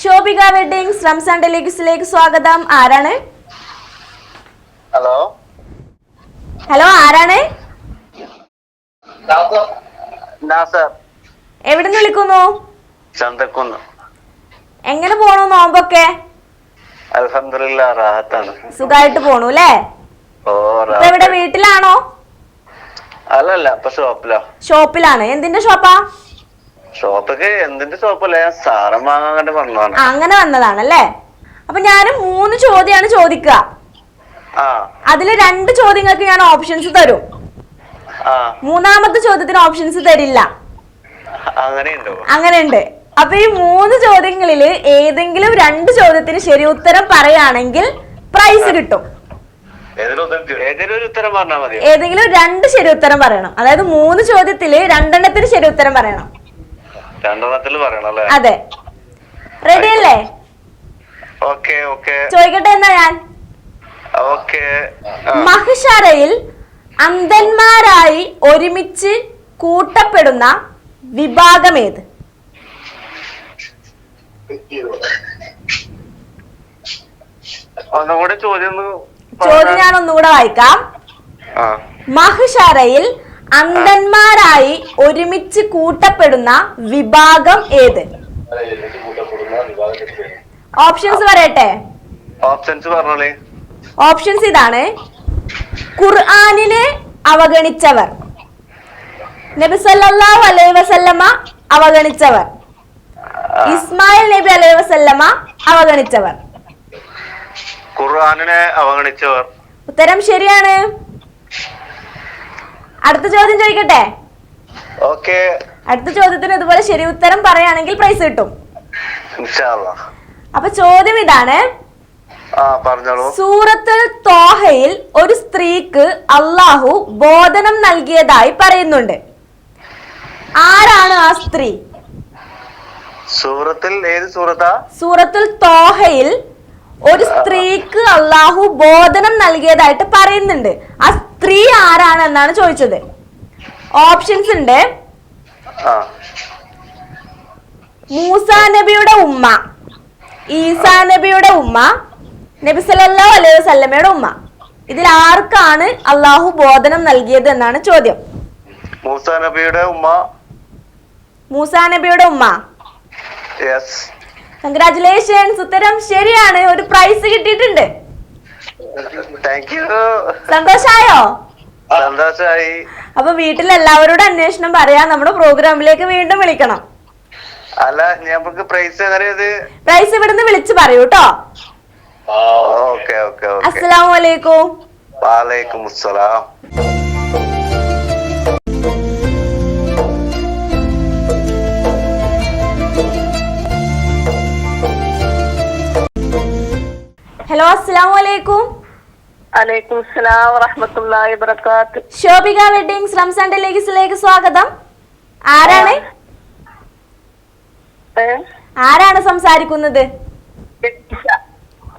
Shobhika weddings Ramzan ടെലിക്സിലേക്ക് സ്വാഗതം. ആരാണ്? Hello? Hello ആരാണ്? എവിടുന്ന് വിളിക്കുന്നു? ചന്തക്കുന്ന്. എങ്ങനെ പോണു നോമ്പൊക്കെ? സുഖായിട്ട് റാഹത്താണ്. സുഖമായിട്ട് പോണു അല്ലേ? ഇവിടെ വീട്ടിലാണോ? അല്ലല്ല ഷോപ്പിലാണ്. എന്തിന്റെ ഷോപ്പാ? ഷോപ്പൊക്കെ എന്തിന്റെ ഷോപ്പല്ല? സാധനം വാങ്ങാൻ വന്നതാണ്. അങ്ങനെ വന്നതാണല്ലേ? അപ്പൊ ഞാൻ മൂന്ന് ചോദ്യമാണ് ചോദിക്കുക. അതിൽ രണ്ട് ചോദ്യങ്ങൾക്ക് ഞാൻ ഓപ്ഷൻസ് തരും. മൂന്നാമത്തെ ചോദ്യത്തിന് ഓപ്ഷൻസ് തരില്ല. അങ്ങനെയുണ്ടോ? അപ്പൊ ഈ മൂന്ന് ചോദ്യങ്ങളിൽ ഏതെങ്കിലും രണ്ട് ചോദ്യത്തിന് ശരി ഉത്തരം പറയുകയാണെങ്കിൽ പ്രൈസ് കിട്ടും. ഏതെങ്കിലും രണ്ട് ശരി ഉത്തരം പറയണം. അതായത് മൂന്ന് ചോദ്യത്തിൽ രണ്ടെണ്ണത്തിന് ശരി ഉത്തരം പറയണം. അതെ. റെഡി അല്ലേ? ചോദിക്കട്ടെ എന്നാ ഞാൻ? ഓക്കെ. മഹിഷാരയിൽ അന്ധന്മാരായി ഒരുമിച്ച് കൂട്ടപ്പെടുന്ന വിഭാഗം ഏത് ചോദ്യം ഞാൻ ഒന്നുകൂടെ വായിക്കാം. മഹിഷറയിൽ മഹിഷാരയിൽ അന്ധന്മാരായി ഒരുമിച്ച് കൂട്ടപ്പെടുന്ന വിഭാഗം ഏത്? ഓപ്ഷൻസ് പറയട്ടെ. ഓപ്ഷൻസ് പറഞ്ഞോളേ. ഓപ്ഷൻസ് ഇതാണ്. ഖുർആാനിനെ അവഗണിച്ചവർ. നബിസല്ലാഹു അലൈഹി വസല്ലമ അവഗണിച്ചവർ. ഇസ്മായിൽ നബി അലൈഹി വസല്ലമ അവഗണിച്ചവർ. ഖുർആാനിനെ അവഗണിച്ചവർ. ഉത്തരം ശരിയാണ്. അടുത്ത ചോദ്യം ചോദിക്കട്ടെ? അടുത്ത ചോദ്യത്തിന് ഇതുപോലെ ശരി ഉത്തരം പറയുകയാണെങ്കിൽ പ്രൈസ് കിട്ടും. അപ്പൊ ചോദ്യം ഇതാണ്. സൂറത്തുൽ തോഹയിൽ ഒരു സ്ത്രീക്ക് അള്ളാഹു ബോധനം നൽകിയതായി പറയുന്നുണ്ട്. ആരാണ് ആ സ്ത്രീ? സൂറത്തിൽ ഏത് സൂറത്താ? സൂറത്തുൽ തോഹയിൽ ഒരു സ്ത്രീക്ക് അള്ളാഹു ബോധനം നൽകിയതായിട്ട് പറയുന്നുണ്ട്. ആ സ്ത്രീ ആരാണ് എന്നാണ് ചോദിച്ചത്. ഓപ്ഷൻസ് ഉണ്ട്. മൂസ നബിയുടെ ഉമ്മ ഈസാ നബിയുടെ ഉമ്മ നബി സല്ലല്ലാഹു അലൈഹി വസല്ലമയുടെ ഉമ്മ. ഇതിൽ ആർക്കാണ് അള്ളാഹു ബോധനം നൽകിയത് എന്നാണ് ചോദ്യം. മൂസ നബിയുടെ ഉമ്മ. മൂസ നബിയുടെ ഉമ്മ. കൺഗ്രാറ്റുലേഷൻസ് ഉത്തരം ശരിയാണ്. ഒരു പ്രൈസ് കിട്ടിയിട്ടുണ്ട്. താങ്ക് യു സന്തോഷായോ? സന്തോഷായി. അപ്പൊ വീട്ടിൽ എല്ലാവരോടും അന്വേഷണം പറയാം. നമ്മുടെ പ്രോഗ്രാമിലേക്ക് വീണ്ടും വിളിക്കണം. അല്ല ഞമ്മക്ക് പ്രൈസ് പ്രൈസ് ഇവിടുന്ന് വിളിച്ചു പറയൂ കേട്ടോ ഓക്കെ ഓക്കെ ഓക്കെ. അസ്സലാമു അലൈക്കും. വാലൈക്കും അസ്സലാം ഹലോ അസ്സലാമു അലൈക്കും അലൈക്കും സ്ലാം വറഹമത്തുള്ളാഹി വബറകാത്ത് ശോഭിക വെഡിങ്സ് റംസാൻ ടെലിഗിസിലേക്ക് സ്വാഗതം. ആരാണ്? ആരാണ് സംസാരിക്കുന്നത്?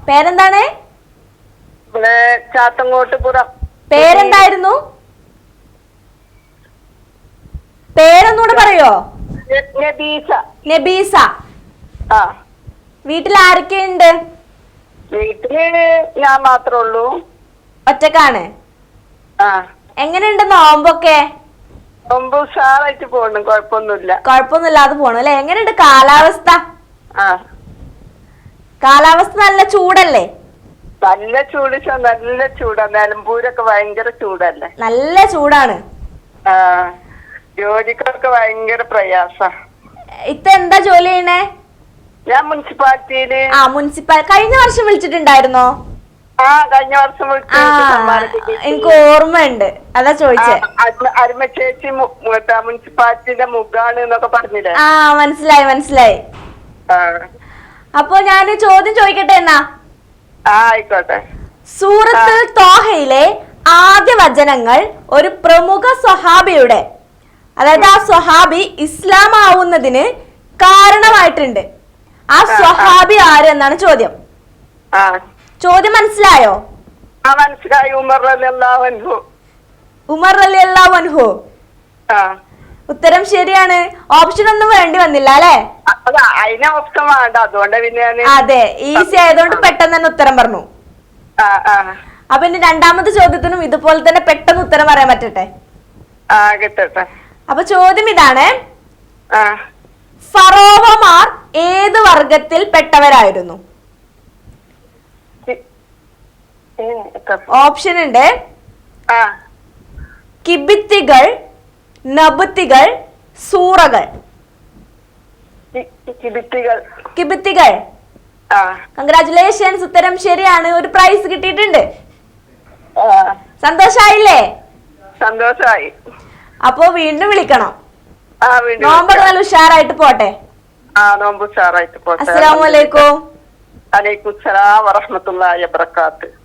പേരെന്താണ്? പേരെന്തായിരുന്നു? പേരൊന്നുകൂടെ പറയോ? നബീസ. വീട്ടിൽ ആരൊക്കെയുണ്ട് വീട്ടിൽ ഞാൻ മാത്രമേ ഉള്ളൂ. ഒറ്റക്കാണ്? ആ. എങ്ങനെയുണ്ട് നോമ്പൊക്കെ? നോമ്പ് ഉഷാറായിട്ട് പോണു കുഴപ്പമൊന്നുമില്ല. കുഴപ്പമൊന്നുമില്ലാതെ പോണു അല്ലെ? എങ്ങനെയുണ്ട് കാലാവസ്ഥ? ആ. കാലാവസ്ഥ നല്ല ചൂടല്ലേ? നല്ല ചൂട് ചോ- നല്ല ചൂടാ. നിലമ്പൂരൊക്കെ ഭയങ്കര ചൂടല്ലേ? നല്ല ചൂടാണ്. ആ. ജോലിക്കൊക്കെ ഭയങ്കര പ്രയാസ. ഇത്ത എന്താ ജോലി ചെയ്യണേ? ഞാൻ മുനിസിപ്പാലിറ്റിയിൽ ആ മുനിസിപ്പൽ കഴിഞ്ഞ വർഷം വിളിച്ചിട്ടുണ്ടായിരുന്നോ? ആ കഴിഞ്ഞ വർഷം വിളിച്ചിട്ടുണ്ട് ആ. എനിക്ക് ഓർമ്മയുണ്ട്. അതാ ചോദിച്ചേ. അരുമ- ചേച്ചി മു- മുനിസിപ്പാലിറ്റിന്റെ മുഖാണ് എന്നൊക്കെ പറഞ്ഞില്ലേ? ആ മനസ്സിലായി മനസ്സിലായി. അപ്പൊ ഞാൻ ചോദ്യം ചോദിക്കട്ടെ എന്നാ? ആയിക്കോട്ടെ. സൂറത്തുൽ തോഹയിലെ ആദ്യ വചനങ്ങൾ ഒരു പ്രമുഖ സ്വഹാബിയുടെ അതായത് ആ സ്വഹാബി ഇസ്ലാം ആവുന്നതിന് കാരണമായിട്ടുണ്ട്. ആ സ്വഹാബി ആര് എന്നാണ് ചോദ്യം. ചോദ്യം മനസ്സിലായോ? ഉമർ അൻഹു. ഉമർ അലി അൻഹു. ഉത്തരം ശരിയാണ്. ഓപ്ഷൻ ഒന്നും വേണ്ടി വന്നില്ല അല്ലേ? ഓപ്ഷൻ വേണ്ട. അതുകൊണ്ട് പിന്നെ അതെ ഈസി ആയതുകൊണ്ട് പെട്ടെന്ന് തന്നെ ഉത്തരം പറഞ്ഞു. അപ്പൊ ഇനി രണ്ടാമത്തെ ചോദ്യത്തിനും ഇതുപോലെ തന്നെ പെട്ടെന്ന് ഉത്തരം പറയാൻ പറ്റട്ടെ? അപ്പൊ ചോദ്യം ഇതാണ്. ആ. ഫറോവമാർ ഏത് വർഗത്തിൽ പെട്ടവരായിരുന്നു? ഓപ്ഷൻ ഉണ്ട്. കിബിത്തികൾ നബുത്തികൾ സൂറകൾ. കിബിത്തികൾ. കൺഗ്രാചുലേഷൻസ് ഉത്തരം ശരിയാണ്. ഒരു പ്രൈസ് കിട്ടിയിട്ടുണ്ട്. സന്തോഷായില്ലേ? സന്തോഷായി. അപ്പോ വീണ്ടും വിളിക്കണം. നോമ്പൊക്കെ നല്ല ഉഷാറായിട്ട് പോട്ടെ. നോമ്പ് ഉഷാറായിട്ട് പോട്ടെ. അസ്സലാമു അലൈക്കും. സലാം വറഹമത്തുള്ളാഹി വബറകാത്ത്.